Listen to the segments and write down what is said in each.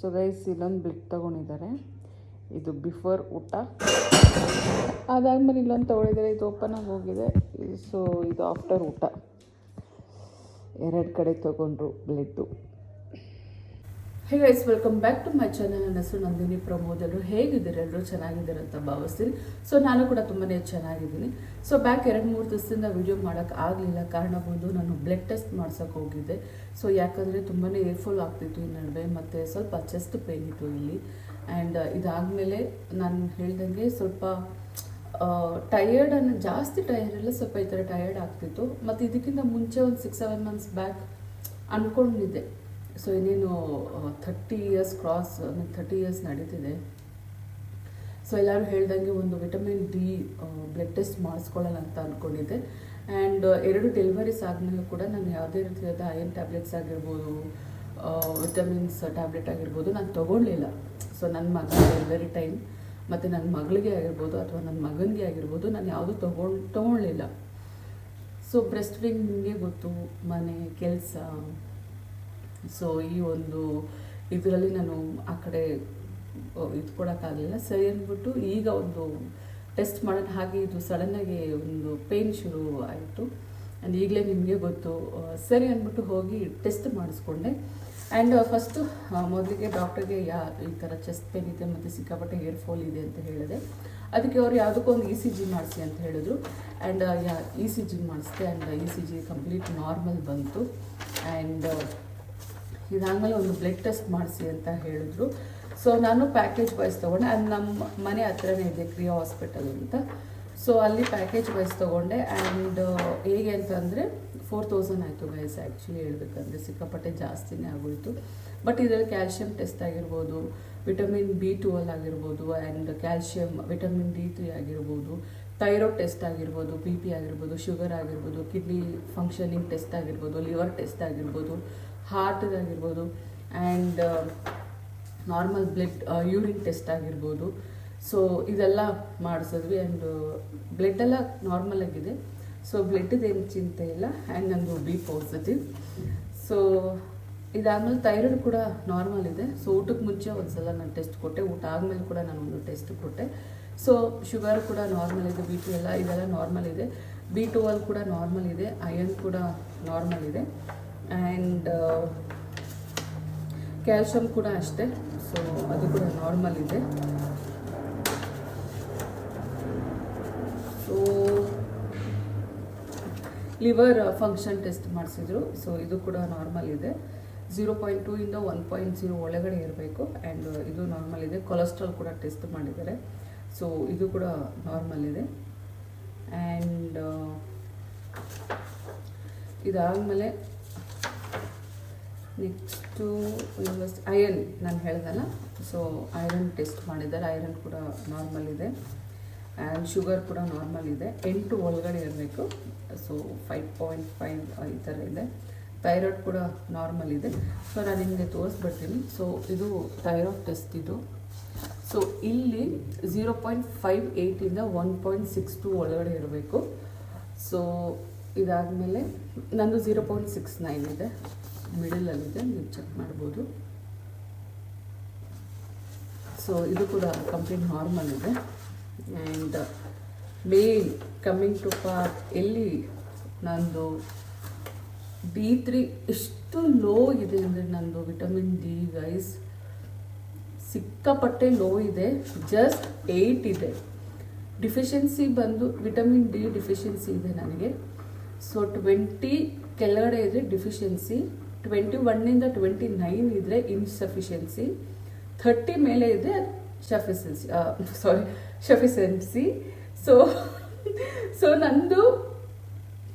So guys ಇಲ್ಲೊಂದು ಬ್ಲಿಕ್ ತೊಗೊಂಡಿದ್ದಾರೆ. ಇದು before ಊಟ. ಅದಾದಮೇಲೆ ಇಲ್ಲೊಂದು ತೊಗೊಂಡಿದ್ದಾರೆ ಇದು ಓಪನ್ ಆಗಿ ಹೋಗಿದೆ. ಸೊ ಇದು ಆಫ್ಟರ್ ಊಟ. ಎರಡು ಕಡೆ ತೊಗೊಂಡ್ರು blood hey guys welcome back to my channel ನನ್ನ ಹೆಸರು ನಂದಿನಿ ಪ್ರಮೋದ್. ಎಲ್ಲರೂ ಹೇಗಿದ್ದೀರಿ? ಎಲ್ಲರೂ ಚೆನ್ನಾಗಿದ್ದೀರ ಅಂತ ಭಾವಿಸ್ತೀನಿ. ಸೊ ನಾನು ಕೂಡ ತುಂಬಾ ಚೆನ್ನಾಗಿದ್ದೀನಿ. ಸೊ ಬ್ಯಾಕ್ ಎರಡು ಮೂರು ದಿವಸದಿಂದ ವಿಡಿಯೋ ಮಾಡೋಕ್ಕೆ ಆಗಲಿಲ್ಲ. ಕಾರಣ ಬಂದು ನಾನು ಬ್ಲಡ್ ಟೆಸ್ಟ್ ಮಾಡ್ಸೋಕೆ ಹೋಗಿದ್ದೆ. ಸೊ ಯಾಕಂದರೆ ತುಂಬಾ ಏರ್ಫುಲ್ ಆಗ್ತಿತ್ತು ಈ ನಡುವೆ. ಮತ್ತು ಸ್ವಲ್ಪ ಚೆಸ್ಟ್ ಪೇನ್ ಇತ್ತು ಇಲ್ಲಿ. ಆ್ಯಂಡ್ ಇದಾದಮೇಲೆ ನಾನು ಹೇಳ್ದಂಗೆ ಸ್ವಲ್ಪ ಟಯರ್ಡ್ ಅನ್ನೋ, ಜಾಸ್ತಿ ಟಯರ್ಡ್ ಎಲ್ಲ ಸ್ವಲ್ಪ ಈ ಥರ ಟಯರ್ಡ್ ಆಗ್ತಿತ್ತು. ಮತ್ತು ಇದಕ್ಕಿಂತ ಮುಂಚೆ ಒಂದು ಸಿಕ್ಸ್ ಸೆವೆನ್ ಮಂತ್ಸ್ ಬ್ಯಾಕ್ ಅಂದ್ಕೊಂಡಿದ್ದೆ ಸೊ ಇನ್ನೇನು thirty years cross thirty years ನಡೀತಿದೆ. ಸೊ ಎಲ್ಲರೂ ಹೇಳ್ದಂಗೆ ಒಂದು ವಿಟಮಿನ್ ಡಿ ಬ್ಲಡ್ ಟೆಸ್ಟ್ ಮಾಡಿಸ್ಕೊಳ್ಳೋಣ ಅಂತ ಅಂದ್ಕೊಂಡಿದ್ದೆ ಆ್ಯಂಡ್ ಎರಡು ಡೆಲಿವರೀಸ್ ಆದಮೇಲೆ ಕೂಡ ನಾನು ಯಾವುದೇ ರೀತಿಯಾದ ಐರನ್ ಟ್ಯಾಬ್ಲೆಟ್ಸ್ ಆಗಿರ್ಬೋದು ವಿಟಮಿನ್ಸ್ ಟ್ಯಾಬ್ಲೆಟ್ ಆಗಿರ್ಬೋದು ನಾನು ತೊಗೊಳ್ಲಿಲ್ಲ ಸೊ ನನ್ನ ಮಗ ಡೆಲಿವರಿ ಟೈಮ್ ಮತ್ತು ನನ್ನ ಮಗಳಿಗೆ ಆಗಿರ್ಬೋದು ಅಥವಾ ನನ್ನ ಮಗನಿಗೆ ಆಗಿರ್ಬೋದು ನಾನು ಯಾವುದೂ ತೊಗೊಂಡು ತೊಗೊಳ್ಲಿಲ್ಲ ಸೊ ಬ್ರೆಸ್ಟ್ ಫೀಡಿಂಗ್ ನಿಮಗೆ ಗೊತ್ತು, ಮನೆ, ಕೆಲಸ ಸೊ ಈ ಒಂದು ಇದರಲ್ಲಿ ನಾನು ಆ ಕಡೆ ಇದು ಕೊಡೋಕ್ಕಾಗಲಿಲ್ಲ. ಸರಿ ಅಂದ್ಬಿಟ್ಟು ಈಗ ಒಂದು ಟೆಸ್ಟ್ ಮಾಡೋಣ ಹಾಗೆ ಇದು ಸಡನ್ನಾಗಿ ಒಂದು ಪೇಯ್ನ್ ಶುರು ಆಯಿತು. ಆ್ಯಂಡ್ ಈಗಲೇ ನಿಮಗೆ ಗೊತ್ತು. ಸರಿ ಅಂದ್ಬಿಟ್ಟು ಹೋಗಿ ಟೆಸ್ಟ್ ಮಾಡಿಸ್ಕೊಂಡೆ. ಆ್ಯಂಡ್ ಫಸ್ಟು ಮೊದಲಿಗೆ ಡಾಕ್ಟರ್ಗೆ ಯಾ, ಈ ಥರ ಚೆಸ್ಟ್ ಪೇನ್ ಇದೆ ಮತ್ತು ಸಿಕ್ಕಾಪಟ್ಟೆ ಹೇರ್ ಫಾಲ್ ಇದೆ ಅಂತ ಹೇಳಿದೆ. ಅದಕ್ಕೆ ಅವರು ಯಾವುದಕ್ಕೂ ಒಂದು ಇ ಸಿ ಜಿ ಮಾಡಿಸಿ ಅಂತ ಹೇಳಿದ್ರು. And yeah E C G ಮಾಡಿಸ್ದೆ. And E C G complete normal ಬಂತು. ಆ್ಯಂಡ್ ಇದಾದಮೇಲೆ ಒಂದು ಬ್ಲಡ್ ಟೆಸ್ಟ್ ಮಾಡಿಸಿ ಅಂತ ಹೇಳಿದ್ರು. ಸೊ ನಾನು ಪ್ಯಾಕೇಜ್ ವೈಸ್ ತೊಗೊಂಡೆ. ಅದು ನಮ್ಮ ಮನೆ ಹತ್ರನೇ ಇದೆ ಕ್ರಿಯಾ ಹಾಸ್ಪಿಟಲ್ ಅಂತ. ಸೊ ಅಲ್ಲಿ ಪ್ಯಾಕೇಜ್ ವೈಸ್ ತೊಗೊಂಡೆ. ಆ್ಯಂಡ್ ಹೇಗೆ ಅಂತಂದರೆ ಫೋರ್ ತೌಸಂಡ್ ಆಯಿತು ಗೈಸ್ ಆ್ಯಕ್ಚುಲಿ ಹೇಳ್ಬೇಕಂದ್ರೆ. ಸಿಕ್ಕಾಪಟ್ಟೆ ಜಾಸ್ತಿನೇ ಆಗೋಯಿತು. ಬಟ್ ಇದರಲ್ಲಿ ಕ್ಯಾಲ್ಶಿಯಂ ಟೆಸ್ಟ್ ಆಗಿರ್ಬೋದು ವಿಟಮಿನ್ ಬಿ ಟುವೆಲ್ ಆಗಿರ್ಬೋದು and calcium vitamin D three ಆಗಿರ್ಬೋದು ಥೈರಾಯ್ಡ್ ಟೆಸ್ಟ್ ಆಗಿರ್ಬೋದು ಬಿ ಪಿ ಆಗಿರ್ಬೋದು ಶುಗರ್ ಆಗಿರ್ಬೋದು ಕಿಡ್ನಿ ಫಂಕ್ಷನಿಂಗ್ ಟೆಸ್ಟ್ ಆಗಿರ್ಬೋದು ಲಿವರ್ ಟೆಸ್ಟ್ ಆಗಿರ್ಬೋದು ಹಾರ್ಟ್ದಾಗಿರ್ಬೋದು and normal blood urine test ಆಗಿರ್ಬೋದು. ಸೊ ಇದೆಲ್ಲ ಮಾಡಿಸಿದ್ವಿ ಆ್ಯಂಡ್ ಬ್ಲಡ್ ಎಲ್ಲ ನಾರ್ಮಲ್ ಆಗಿದೆ. ಸೊ ಬ್ಲಡ್ಡದೇನು ಚಿಂತೆ ಇಲ್ಲ. ಆ್ಯಂಡ್ ನಂದು ಬಿ ಪಾಸಿಟಿವ್ ಸೊ ಇದಾದಮೇಲೆ ಥೈರಾಯ್ಡ್ ಕೂಡ ನಾರ್ಮಲ್ ಇದೆ. ಸೊ ಊಟಕ್ಕೆ ಮುಂಚೆ ಒಂದು ಸಲ ನಾನು ಟೆಸ್ಟ್ ಕೊಟ್ಟೆ. ಊಟ ಆದಮೇಲೆ ಕೂಡ ನಾನು ಒಂದು ಟೆಸ್ಟ್ ಕೊಟ್ಟೆ. ಸೊ ಶುಗರ್ ಕೂಡ ನಾರ್ಮಲ್ ಇದೆ ಬಿ ಟು ಎಲ್ಲ, ಇದೆಲ್ಲ ನಾರ್ಮಲ್ ಇದೆ. ಬಿ ಟ್ವೆಲ್ ಕೂಡ ನಾರ್ಮಲ್ ಇದೆ ಅಯನ್ ಕೂಡ ನಾರ್ಮಲ್ ಇದೆ. ಆ್ಯಂಡ್ ಕ್ಯಾಲ್ಶಿಯಂ ಕೂಡ ಅಷ್ಟೇ ಸೊ ಅದು ಕೂಡ ನಾರ್ಮಲ್ ಇದೆ. ಸೊ ಲಿವರ್ ಫಂಕ್ಷನ್ ಟೆಸ್ಟ್ ಮಾಡಿಸಿದ್ರು ಸೊ ಇದು ಕೂಡ ನಾರ್ಮಲ್ ಇದೆ. ಝೀರೋ ಪಾಯಿಂಟ್ ಟೂ ಇಂದ ಒನ್ ಪಾಯಿಂಟ್ ಜೀರೋ ಒಳಗಡೆ ಇರಬೇಕು ಆ್ಯಂಡ್ ಇದು ನಾರ್ಮಲ್ ಇದೆ. ಕೊಲೆಸ್ಟ್ರಾಲ್ ಕೂಡ ಟೆಸ್ಟ್ ಮಾಡಿದ್ದಾರೆ. ಸೊ ಇದು ಕೂಡ ನಾರ್ಮಲ್ ಇದೆ. ಆ್ಯಂಡ್ ಇದಾದಮೇಲೆ ನೆಕ್ಸ್ಟು ಐರನ್ ನಾನು ಹೇಳ್ದಲ್ಲ. ಸೊ ಐರನ್ ಟೆಸ್ಟ್ ಮಾಡಿದ್ದಾರೆ. ಐರನ್ ಕೂಡ ನಾರ್ಮಲ್ ಇದೆ. ಆ್ಯಂಡ್ ಶುಗರ್ ಕೂಡ ನಾರ್ಮಲ್ ಇದೆ. ಎಂಟು ಒಳಗಡೆ ಇರಬೇಕು. ಸೊ ಫೈವ್ ಪಾಯಿಂಟ್ ಫೈವ್ ಈ ಥರ ಇದೆ. ಥೈರಾಯ್ಡ್ ಕೂಡ ನಾರ್ಮಲ್ ಇದೆ. ಸೊ ನಾನು ನಿಮಗೆ ತೋರಿಸ್ಬಿಡ್ತೀನಿ. ಸೊ ಇದು ಥೈರಾಯ್ಡ್ ಟೆಸ್ಟ್ ಇದು. ಸೊ ಇಲ್ಲಿ ಝೀರೋ ಪಾಯಿಂಟ್ ಫೈವ್ ಏಯ್ಟಿಂದ ಒನ್ ಪಾಯಿಂಟ್ ಸಿಕ್ಸ್ ಟು ಒಳಗಡೆ ಇರಬೇಕು. ಸೊ ಇದಾದಮೇಲೆ ನಂದು ಝೀರೋ ಪಾಯಿಂಟ್ ಸಿಕ್ಸ್ ನೈನ್ ಇದೆ. ಮಿಡಲಲ್ಲಿದೆ ನೀವು ಚೆಕ್ ಮಾಡ್ಬೋದು. ಸೊ ಇದು ಕೂಡ ಕಂಪ್ಲೀಟ್ ನಾರ್ಮಲ್ ಇದೆ. And main coming to par ಎಲ್ಲಿ ನಂದು ಡಿ ತ್ರೀ ಎಷ್ಟು ಲೋ ಇದೆ ಅಂದರೆ ನಂದು ಸಿಕ್ಕಾಪಟ್ಟೆ ಲೋ ಇದೆ ಜಸ್ಟ್ ಏಯ್ಟ್ ಇದೆ. ಡಿಫಿಷಿಯನ್ಸಿ ಬಂದು ವಿಟಮಿನ್ ಡಿ ಡಿಫಿಷಿಯನ್ಸಿ ಇದೆ ನನಗೆ. ಸೊ ಟ್ವೆಂಟಿ ಕೆಳಗಡೆ ಇದ್ದರೆ ಡಿಫಿಷಿಯನ್ಸಿ ಟ್ವೆಂಟಿ ಒನ್ನಿಂದ ಟ್ವೆಂಟಿ ನೈನ್ ಇದ್ದರೆ ಇನ್ಸಫಿಷಿಯನ್ಸಿ ಥರ್ಟಿ ಮೇಲೆ ಇದ್ದರೆ sufficiency sorry sufficiency so so ನಂದು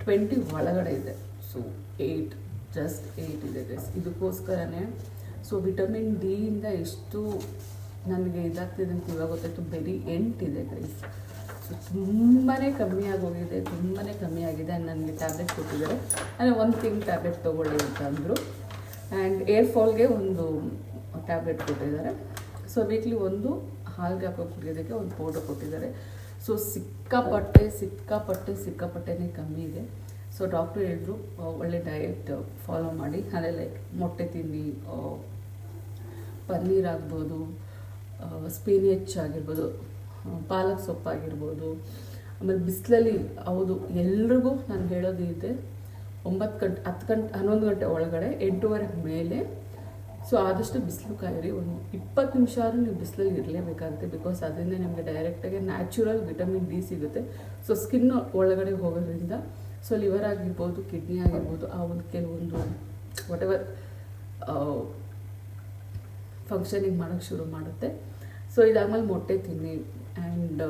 ಟ್ವೆಂಟಿ ಒಳಗಡೆ ಇದೆ. ಸೊ ಏಯ್ಟ್ ಜಸ್ಟ್ ಏಯ್ಟ್ ಇದೆ ಗೈಸ್ ಇದಕ್ಕೋಸ್ಕರನೇ ಸೊ ವಿಟಮಿನ್ ಡಿಯಿಂದ ಎಷ್ಟು ನನಗೆ ಇದಾಗ್ತಿದೆ ಅಂತ ಇವಾಗ ಗೊತ್ತಾಯ್ತು. ಬರೀ ಎಂಟಿದೆ ಗೈಸ್ ಸೊ ತುಂಬಾ ಕಮ್ಮಿ ಆಗೋಗಿದೆ ತುಂಬಾ ಕಮ್ಮಿ ಆಗಿದೆ ನನಗೆ ಟ್ಯಾಬ್ಲೆಟ್ ಕೊಟ್ಟಿದ್ದಾರೆ. ಅಂದರೆ ಒಂದು ತಿಂಗ್ ಟ್ಯಾಬ್ಲೆಟ್ ತೊಗೊಳ್ಳಿ ಅಂತ ಅಂದರು. ಆ್ಯಂಡ್ ಏರ್ ಫಾಲ್ಗೆ ಒಂದು ಟ್ಯಾಬ್ಲೆಟ್ ಕೊಟ್ಟಿದ್ದಾರೆ. ಸೊ ವೀಕ್ಲಿ ಒಂದು ಹಾಲ್ಗೆ ಹಾಕೋ ಕುಡಿಯೋದಕ್ಕೆ ಒಂದು ಪೌಡರ್ ಕೊಟ್ಟಿದ್ದಾರೆ. ಸೊ ಸಿಕ್ಕಾಪಟ್ಟೆ ಸಿಕ್ಕಾಪಟ್ಟೆ, ಸಿಕ್ಕಾಪಟ್ಟೆನೇ ಕಮ್ಮಿ ಇದೆ. ಸೊ ಡಾಕ್ಟ್ರು ಹೇಳಿದ್ರು, ಒಳ್ಳೆ ಡಯೆಟ್ ಫಾಲೋ ಮಾಡಿ. ಅಂದರೆ ಲೈಕ್ ಮೊಟ್ಟೆ ತಿನ್ನಿ ಪನ್ನೀರ್ ಆಗ್ಬೋದು ಸ್ಪಿನಿಚ್ ಆಗಿರ್ಬೋದು ಪಾಲಕ್ ಪಾಲಕ್ ಸೊಪ್ಪಾಗಿರ್ಬೋದು ಆಮೇಲೆ ಬಿಸಿಲಲ್ಲಿ ಹೌದು, ಎಲ್ರಿಗೂ ನಾನು ಹೇಳೋದು ಇದೆ, ಒಂಬತ್ತು ಗಂಟೆ, ಹತ್ತು ಗಂಟೆ, ಹನ್ನೊಂದು ಗಂಟೆ ಒಳಗಡೆ ಎಂಟೂವರೆ ಮೇಲೆ, ಸೊ ಆದಷ್ಟು ಬಿಸಿಲು ಕಾಯಿರಿ. ಒಂದು ಇಪ್ಪತ್ತು ನಿಮಿಷ ಆದರೂ ನೀವು ಬಿಸಿಲಲ್ಲಿ ಇರಲೇಬೇಕಾಗುತ್ತೆ ಬಿಕಾಸ್ ಅದರಿಂದ ನಿಮಗೆ ಡೈರೆಕ್ಟಾಗಿ ನ್ಯಾಚುರಲ್ ವಿಟಮಿನ್ ಡಿ ಸಿಗುತ್ತೆ. ಸೊ ಸ್ಕಿನ್ ಒಳಗಡೆ ಹೋಗೋದ್ರಿಂದ ಸೊ ಲಿವರ್ ಆಗಿರ್ಬೋದು ಕಿಡ್ನಿ ಆಗಿರ್ಬೋದು, ಆ ಒಂದು ಕೆಲವೊಂದು ವಾಟ್ ಎವರ್ ಫಂಕ್ಷನಿಂಗ್ ಮಾಡೋಕ್ಕೆ ಶುರು ಮಾಡುತ್ತೆ. ಸೊ ಇದಾದಮೇಲೆ ಮೊಟ್ಟೆ ತಿನ್ನಿ. ಆ್ಯಂಡ್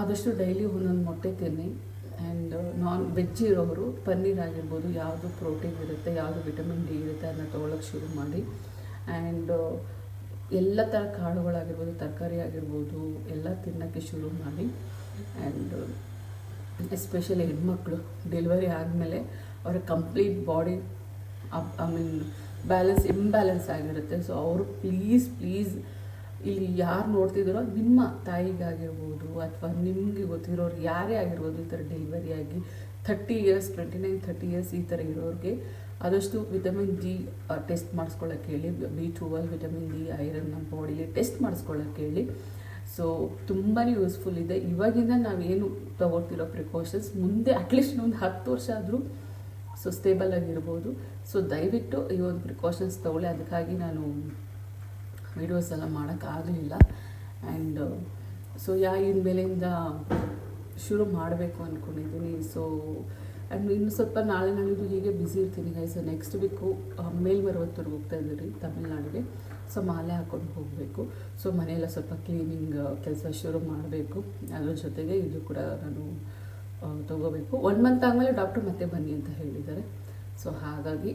ಆದಷ್ಟು ಡೈಲಿ ಒಂದೊಂದು ಮೊಟ್ಟೆ ತಿನ್ನಿ. ಆ್ಯಂಡ್ ನಾನ್ ವೆಜ್ ಇರೋರು ಪನ್ನೀರ್ ಆಗಿರ್ಬೋದು, ಯಾವುದು ಪ್ರೋಟೀನ್ ಇರುತ್ತೆ, ಯಾವುದು ವಿಟಮಿನ್ ಡಿ ಇರುತ್ತೆ ಅದನ್ನ ತೊಗೊಳಕ್ಕೆ ಶುರು ಮಾಡಿ. ಆ್ಯಂಡ್ ಎಲ್ಲ ಥರ ಕಾಳುಗಳಾಗಿರ್ಬೋದು, ತರಕಾರಿ ಆಗಿರ್ಬೋದು, ಎಲ್ಲ ತಿನ್ನೋಕ್ಕೆ ಶುರು ಮಾಡಿ. ಆ್ಯಂಡ್ ಎಸ್ಪೆಷಲಿ ಹೆಣ್ಮಕ್ಳು ಡೆಲಿವರಿ ಆದಮೇಲೆ ಅವರ complete body I mean balance imbalance ಆಗಿರುತ್ತೆ. ಸೊ ಅವರು ಪ್ಲೀಸ್ ಪ್ಲೀಸ್ ಇಲ್ಲಿ ಯಾರು ನೋಡ್ತಿದ್ದೀರೋ ನಿಮ್ಮ ತಾಯಿಗಾಗಿರ್ಬೋದು ಅಥವಾ ನಿಮಗೆ ಗೊತ್ತಿರೋರು ಯಾರೇ ಆಗಿರ್ಬೋದು ಈ ಥರ ಡೆಲಿವರಿ ಆಗಿ thirty years twenty nine thirty years ಈ ಥರ ಇರೋರಿಗೆ ಆದಷ್ಟು ವಿಟಮಿನ್ ಡಿ ಟೆಸ್ಟ್ ಮಾಡಿಸ್ಕೊಳ್ಳೋಕೆ ಹೇಳಿ. B twelve vitamin D iron ನಮ್ಮ ಬಾಡಿಲಿ ಟೆಸ್ಟ್ ಮಾಡಿಸ್ಕೊಳ್ಳೋಕ್ಕೆ ಹೇಳಿ. ಸೊ ತುಂಬಾ ಯೂಸ್ಫುಲ್ ಇದೆ. ಇವಾಗಿಂದ ನಾವೇನು ತಗೊಳ್ತಿರೋ ಪ್ರಿಕಾಷನ್ಸ್ ಮುಂದೆ ಅಟ್ಲೀಸ್ಟ್ ಒಂದು ಹತ್ತು ವರ್ಷ ಆದರೂ ಸೊ ಸ್ಟೇಬಲ್ ಆಗಿರ್ಬೋದು. ಸೊ ದಯವಿಟ್ಟು ಈ ಒಂದು ಪ್ರಿಕಾಷನ್ಸ್ ತೊಗೊಳ್ಳಿ. ಅದಕ್ಕಾಗಿ ನಾನು ವೀಡಿಯೋಸ್ ಎಲ್ಲ ಮಾಡೋಕ್ಕಾಗಲಿಲ್ಲ ಆ್ಯಂಡ್ ಸೊ ಯಾ ಇನ್ಮೇಲಿಂದ ಶುರು ಮಾಡಬೇಕು ಅಂದ್ಕೊಂಡಿದ್ದೀನಿ ಸೊ ಆ್ಯಂಡ್ ಇನ್ನು ಸ್ವಲ್ಪ ನಾಳೆ ನಾಳಿದ್ದು ಹೀಗೆ ಬ್ಯುಸಿ ಇರ್ತೀನಿ ಗೈಸ್ ನೆಕ್ಸ್ಟ್ ವೀಕು ಮೇಲ್ಮರವತ್ತೂರ್ಗೆ ಹೋಗ್ತಾ ಇದ್ದೀರಿ ತಮಿಳ್ನಾಡಿಗೆ. ಸೊ ಮಾಲೆ ಹಾಕ್ಕೊಂಡು ಹೋಗಬೇಕು. ಸೊ ಮನೆಯೆಲ್ಲ ಸ್ವಲ್ಪ ಕ್ಲೀನಿಂಗ್ ಕೆಲಸ ಶುರು ಮಾಡಬೇಕು. ಅದ್ರ ಜೊತೆಗೆ ಇದು ಕೂಡ ನಾನು ತಗೋಬೇಕು. ಒನ್ ಮಂತ್ ಆದಮೇಲೆ ಡಾಕ್ಟ್ರು ಮತ್ತೆ ಬನ್ನಿ ಅಂತ ಹೇಳಿದ್ದಾರೆ. ಸೊ ಹಾಗಾಗಿ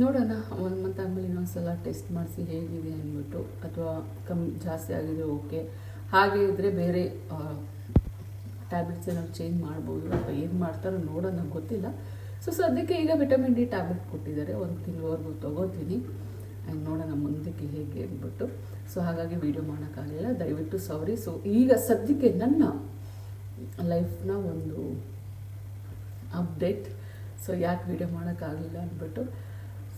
ನೋಡೋಣ. ಒನ್ ಮಂತ್ ಆದಮೇಲೆ ಇನ್ನೊಂದ್ಸಲ ಟೆಸ್ಟ್ ಮಾಡಿಸಿ ಹೇಗಿದೆ ಅಂದ್ಬಿಟ್ಟು, ಅಥವಾ ಕಮ್ಮಿ ಜಾಸ್ತಿ ಆಗಿದೆ ಓಕೆ ಹಾಗೆ ಇದ್ದರೆ ಬೇರೆ ಟ್ಯಾಬ್ಲೆಟ್ಸ್ ಏನಾದ್ರು ಚೇಂಜ್ ಮಾಡ್ಬೋದು ಅಥವಾ ಏನು ಮಾಡ್ತಾರೋ ನೋಡೋಣ, ಗೊತ್ತಿಲ್ಲ. ಸೊ ಸದ್ಯಕ್ಕೆ ಈಗ ವಿಟಮಿನ್ ಡಿ ಟ್ಯಾಬ್ಲೆಟ್ ಕೊಟ್ಟಿದ್ದಾರೆ. ಒಂದು ತಿಂಗಳವರೆಗೂ ತೊಗೋತೀನಿ. ಆ್ಯಂಡ್ ನೋಡೋಣ ಮುಂದಕ್ಕೆ ಹೇಗೆ ಅಂದ್ಬಿಟ್ಟು. ಸೊ ಹಾಗಾಗಿ ವೀಡಿಯೋ ಮಾಡೋಕ್ಕಾಗಲಿಲ್ಲ ದಯವಿಟ್ಟು ಸಾರಿ ಸೊ ಈಗ ಸದ್ಯಕ್ಕೆ ನನ್ನ ಲೈಫ್ನ ಒಂದು ಅಪ್ಡೇಟ್. ಸೊ ಯಾಕೆ ವೀಡಿಯೋ ಮಾಡೋಕ್ಕಾಗಲಿಲ್ಲ ಅಂದ್ಬಿಟ್ಟು.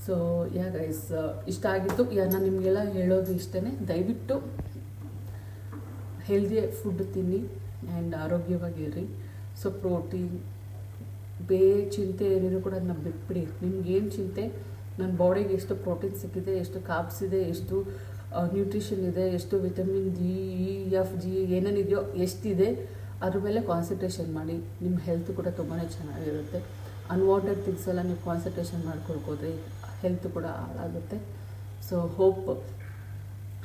ಸೊ ಯಾ ಗೈಸ್ ಇಷ್ಟ ಆಗಿತ್ತು ಯಾ ನಾನು ನಿಮಗೆಲ್ಲ ಹೇಳೋದು ಇಷ್ಟೇ ದಯವಿಟ್ಟು ಹೆಲ್ದಿ ಫುಡ್ ತಿನ್ನಿ ಆ್ಯಂಡ್ ಆರೋಗ್ಯವಾಗಿರಿ ಸೊ ಪ್ರೋಟೀನ್ ಬೇ ಚಿಂತೆ ಏನಿದ್ರು ಕೂಡ ಅದನ್ನ ಬಿಟ್ಬಿಡಿ. ನಿಮ್ಗೇನು ಚಿಂತೆ? ನನ್ನ ಬಾಡಿಗೆ ಎಷ್ಟು ಪ್ರೋಟೀನ್ ಸಿಕ್ಕಿದೆ, ಎಷ್ಟು ಕಾಪ್ಸ್ ಇದೆ, ಎಷ್ಟು ನ್ಯೂಟ್ರಿಷನ್ ಇದೆ, ಎಷ್ಟು vitamin D E F G ಏನೇನಿದೆಯೋ ಎಷ್ಟಿದೆ ಅದ್ರ ಮೇಲೆ ಕಾನ್ಸಂಟ್ರೇಷನ್ ಮಾಡಿ ನಿಮ್ಮ ಹೆಲ್ತ್ ಕೂಡ ತುಂಬಾ ಚೆನ್ನಾಗಿರುತ್ತೆ. ಅನ್ವಾಂಟೆಡ್ ಥಿಂಗ್ಸ್ ಎಲ್ಲ ನೀವು ಕಾನ್ಸಂಟ್ರೇಷನ್ ಮಾಡ್ಕೊಳ್ಕೋದ್ರೆ ಹೆಲ್ತ್ ಕೂಡ ಹಾಳಾಗುತ್ತೆ so hope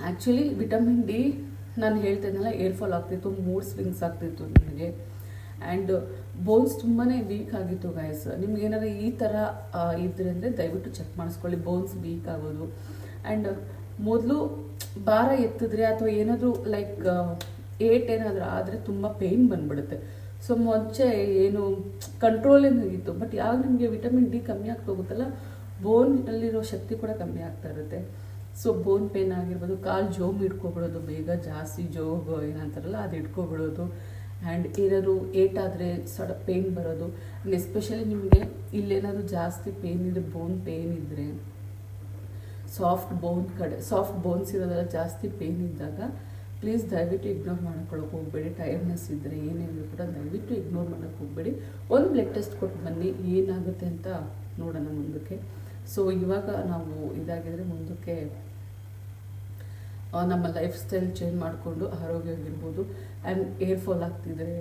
actually vitamin D ನಾನು ಹೇಳ್ತಿದ್ದೆಲ್ಲ ಏರ್ ಫಾಲ್ ಆಗ್ತಿತ್ತು, ಮೂಡ್ ಸ್ವಿಂಗ್ಸ್ ಆಗ್ತಿತ್ತು ನಿಮಗೆ. ಆ್ಯಂಡ್ ಬೋನ್ಸ್ ತುಂಬಾ ವೀಕ್ ಆಗಿತ್ತು ಗೈಸ್ ನಿಮ್ಗೆ ಏನಾದ್ರು ಈ ಥರ ಇದ್ರೆ ಅಂದರೆ ದಯವಿಟ್ಟು ಚೆಕ್ ಮಾಡಿಸ್ಕೊಳ್ಳಿ ಬೋನ್ಸ್ ವೀಕ್ ಆಗೋದು. ಆ್ಯಂಡ್ ಮೊದಲು ಭಾರ ಎತ್ತಿದ್ರೆ ಅಥವಾ ಏನಾದರೂ ಲೈಕ್ ಏಟ್ ಏನಾದರೂ ಆದರೆ ತುಂಬ ಪೇಯ್ನ್ ಬಂದ್ಬಿಡುತ್ತೆ. ಸೊ ಮುಂಚೆ ಏನು ಕಂಟ್ರೋಲಿಂಗ್ ಇತ್ತು ಬಟ್ ಯಾವಾಗ ನಿಮಗೆ ವಿಟಮಿನ್ ಡಿ ಕಮ್ಮಿ ಆಗ್ತಾ ಹೋಗುತ್ತಲ್ಲ ಬೋನಲ್ಲಿರೋ ಶಕ್ತಿ ಕೂಡ ಕಮ್ಮಿ ಆಗ್ತಾ ಇರುತ್ತೆ. ಸೊ ಬೋನ್ ಪೇನ್ ಆಗಿರ್ಬೋದು, ಕಾಲು ಜೋಮ್ ಇಟ್ಕೊಬಿಡೋದು ಬೇಗ ಜಾಸ್ತಿ ಜೋಗ್ ಏನಂತಾರಲ್ಲ ಅದು ಇಟ್ಕೊಬಿಡೋದು ಆ್ಯಂಡ್ ಏನಾದ್ರು ಏಟಾದರೆ ಸಡ ಪೇಯ್ನ್ ಬರೋದು. ಆ್ಯಂಡ್ ಎಸ್ಪೆಷಲಿ ನಿಮಗೆ ಇಲ್ಲೇನಾದ್ರು ಜಾಸ್ತಿ ಪೇನ್ ಇದ್ದರೆ ಬೋನ್ ಪೇನ್ ಇದ್ದರೆ ಸಾಫ್ಟ್ ಬೋನ್ ಕಡೆ ಸಾಫ್ಟ್ ಬೋನ್ಸ್ ಇರೋದೆಲ್ಲ ಜಾಸ್ತಿ ಪೇನ್ ಇದ್ದಾಗ ಪ್ಲೀಸ್ ದಯವಿಟ್ಟು ಇಗ್ನೋರ್ ಮಾಡ್ಕೊಳಕ್ಕೆ ಹೋಗಬೇಡಿ ಟೈರ್ನೆಸ್ ಇದ್ದರೆ ಏನೇನು ಕೂಡ ದಯವಿಟ್ಟು ಇಗ್ನೋರ್ ಮಾಡೋಕ್ಕೆ ಹೋಗಬೇಡಿ. ಒಂದು ಬ್ಲಡ್ ಟೆಸ್ಟ್ ಕೊಟ್ಟು ಬನ್ನಿ, ಏನಾಗುತ್ತೆ ಅಂತ ನೋಡೋಣ ಮುಂದಕ್ಕೆ. ಸೊ ಇವಾಗ ನಾವು ಇದಾಗಿದ್ರೆ ಮುಂದಕ್ಕೆ ನಮ್ಮ ಲೈಫ್ ಸ್ಟೈಲ್ ಚೇಂಜ್ ಮಾಡಿಕೊಂಡು ಆರೋಗ್ಯವಾಗಿರ್ಬೋದು. ಆ್ಯಂಡ್ ಏರ್ ಫಾಲ್ ಆಗ್ತಿದ್ರೆ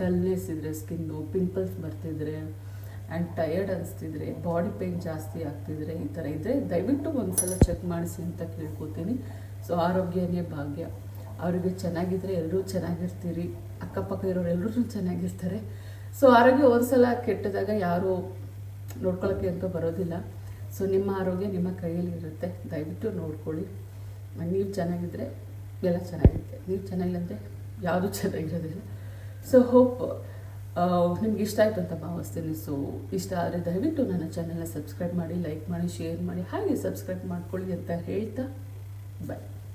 ಡಲ್ನೆಸ್ ಇದ್ದರೆ ಸ್ಕಿನ್ನು ಪಿಂಪಲ್ಸ್ ಬರ್ತಿದ್ರೆ ಆ್ಯಂಡ್ ಟಯರ್ಡ್ ಅನಿಸ್ತಿದ್ರೆ ಬಾಡಿ ಪೇಯ್ನ್ ಜಾಸ್ತಿ ಆಗ್ತಿದ್ರೆ ಈ ಥರ ಇದ್ದರೆ ದಯವಿಟ್ಟು ಒಂದ್ಸಲ ಚೆಕ್ ಮಾಡಿಸಿ ಅಂತ ಕೇಳ್ಕೊತೀನಿ. ಸೊ ಆರೋಗ್ಯನೇ ಭಾಗ್ಯ. ಆರೋಗ್ಯ ಚೆನ್ನಾಗಿದ್ದರೆ ಎಲ್ಲರೂ ಚೆನ್ನಾಗಿರ್ತೀರಿ, ಅಕ್ಕಪಕ್ಕ ಇರೋರು ಎಲ್ಲರೂ ಚೆನ್ನಾಗಿರ್ತಾರೆ. ಸೊ ಆರೋಗ್ಯ ಒಂದ್ಸಲ ಕೆಟ್ಟದಾಗ ಯಾರೂ ನೋಡ್ಕೊಳ್ಳೋಕ್ಕೆ ಅಂತ ಬರೋದಿಲ್ಲ. ಸೊ ನಿಮ್ಮ ಆರೋಗ್ಯ ನಿಮ್ಮ ಕೈಯಲ್ಲಿ ಇರುತ್ತೆ. ದಯವಿಟ್ಟು ನೋಡ್ಕೊಳ್ಳಿ. ನೀವು ಚೆನ್ನಾಗಿದ್ದರೆ ಎಲ್ಲ ಚೆನ್ನಾಗಿರುತ್ತೆ. ನೀವು ಚೆನ್ನಾಗಿಲ್ಲ ಅಂದರೆ ಯಾವುದೂ ಚೆನ್ನಾಗಿರೋದಿಲ್ಲ. ಸೊ ಹೋಪ್ ನಿಮ್ಗೆ ಇಷ್ಟ ಆಯಿತು ಅಂತ ಭಾವಿಸ್ತೀನಿ. ಸೊ ಇಷ್ಟ ಆದರೆ ದಯವಿಟ್ಟು ನನ್ನ ಚಾನಲ್ನ ಸಬ್ಸ್ಕ್ರೈಬ್ ಮಾಡಿ ಲೈಕ್ ಮಾಡಿ ಶೇರ್ ಮಾಡಿ, ಹಾಗೆ ಸಬ್ಸ್ಕ್ರೈಬ್ ಮಾಡ್ಕೊಳ್ಳಿ ಅಂತ ಹೇಳ್ತಾ ಬಾಯ್